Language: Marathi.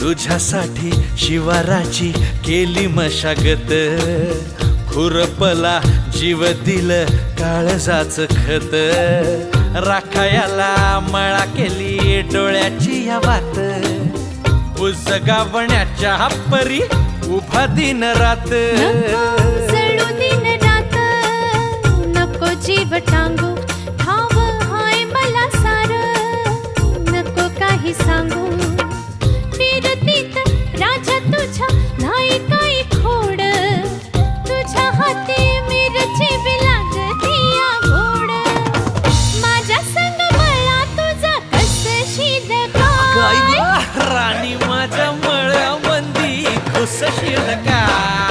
तुझ्यासाठी शिवाराची केली मशागत. खुरपला जीव दिल काळजाच खत. राखायाला मळा केली डोळ्याची या वात. गावण्याच्या परी उभा दिन रात. दिन रात नको जीव टांगू. हाय मला सार नको काही सांगू. राणी माझ्या मळ्यामंदी खुसशील काय